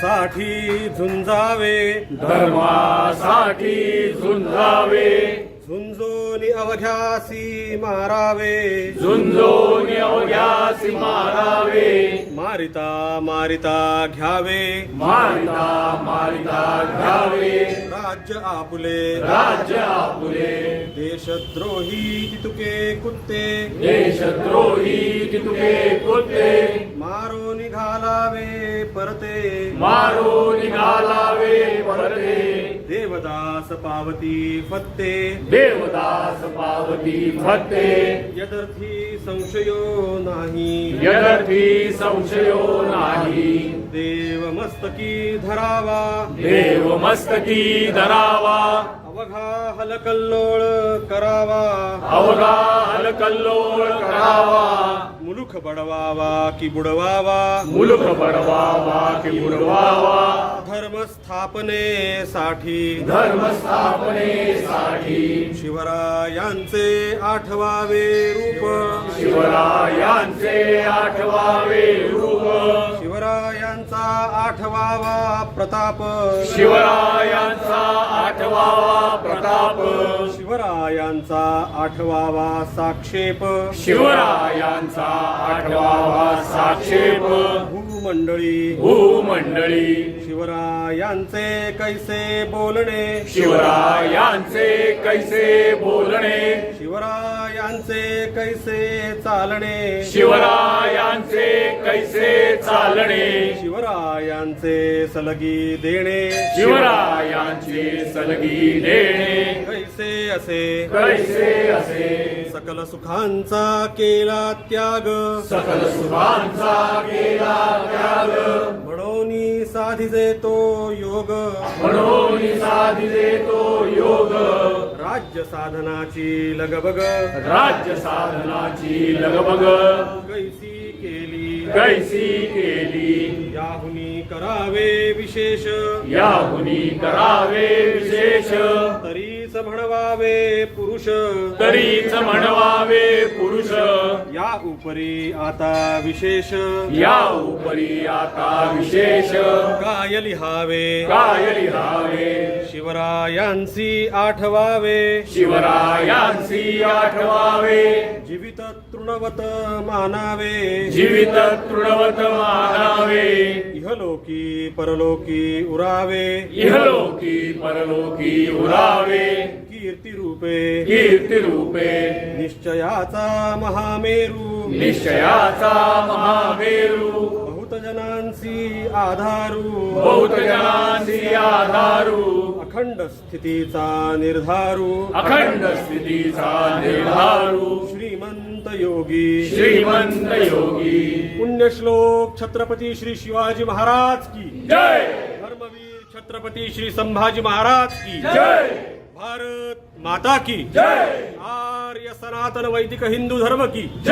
धर्मासाठी झुंजावे. धर्मासाठी झुंजावे. झुंजोनी अवघ्यासी मारावे. झुंजोनी अवघ्यासी मारावे. मारिता मारिता घ्यावे. मारिता मारिता घ्यावे. राज्य आपुले. राज्य आपुले. देशद्रोही तुके कुत्ते. देशद्रोही तुके कुत्ते. निघालावे परते. मारो निघालावे परते. देवदास पावती फत्ते. देवदास पावती फत्ते. यदर्थी संशयो नाही. यदर्थी संशयो नाही. देव मस्तकी धरावा. देव मस्तकी धरावा. अवघा हलकल्लोळ करावा. अवघा हलकल्लोळ करावा. मुलुख बडवावा की बुडवावा? मुलुख बडवावा की बुडवावा? धर्म स्थापनेसाठी धर्म स्थापनेसाठी शिवरायांचे आठवावे रूप. शिवरायांचे आठवावे आठवावा प्रताप. शिवरायांचा आठवावा प्रताप. शिवरायांचा आठवावा साक्षेप. शिवरायांचा आठवावा साक्षेप. भूमंडळी भूमंडळी शिवरायांचे कैसे बोलणे? शिवरायांचे कैसे बोलणे? शिवरायांचे कैसे चालणे? शिवरायांचे कैसे चालणे? शिवरायांचे सलगी देणे. शिवरायांचे सलगी देणे. असे. कैसे असे. सकल सुखांचा केला त्याग. सकल सुखांचा केला त्याग. म्हणून साधिजे तो योग. म्हणून साधिले तो योग. राज्य साधनाची लगबग. राज्य साधनाची लगबग. कैसी केली कैसी केली? याहुनी करावे विशेष। याहुनी करावे विशेष। तरीच म्हणवावे पुरुष। तरीच म्हणवावे पुरुष। या उपरी आता विशेष। या उपरी आता विशेष। काय लिहावे? काय लिहावे? शिवरायांची आठवावे। शिवरायांची आठवावे। जीवित तृणवत मानावे। जीवित तृणवत मानावे। इहलोकी परलोकी उरावे। इहलोकी परलोकी उरावे। कीर्ती रूपे। कीर्ती रूपे। निश्चयाचा महामेरू। निश्चयाचा महामेरू। बहुत जनांची आधारू। बहुत जनांची आधारू। अखंड स्थितीचा निर्धारू। अखंड स्थितीचा निर्धारू। श्रीमंत योगी। श्रीमंत योगी। पुण्यश्लोक छत्रपती श्री शिवाजी महाराज की। जय। धर्मवीर छत्रपती श्री संभाजी महाराज की। जय। भारत माता की। जय। आर्य सनातन वैदिक हिंदू धर्म की।